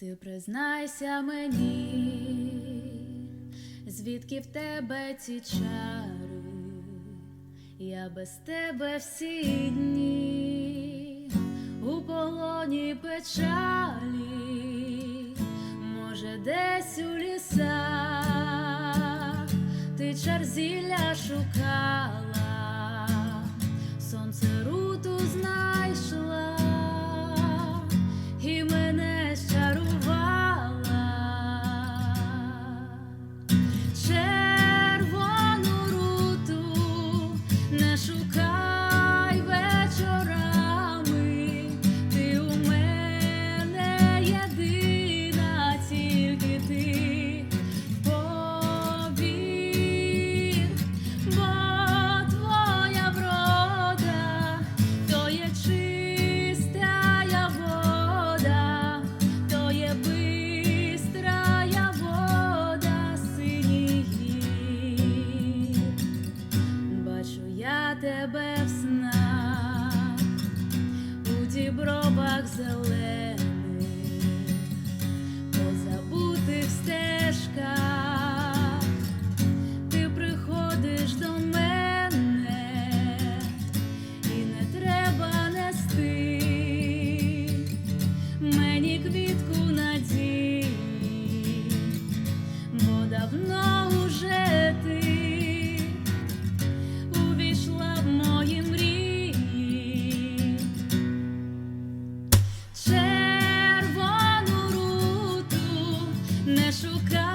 Ти признайся мені, звідки в тебе ці чари, я без тебе всі дні у полоні печалі, може, десь у лісах ти чар зілля шукала, соснах, у дібробах зелених, позабути в стежках, ти приходиш до мене, і не треба нести мені квітку надії, бо давно. 那首歌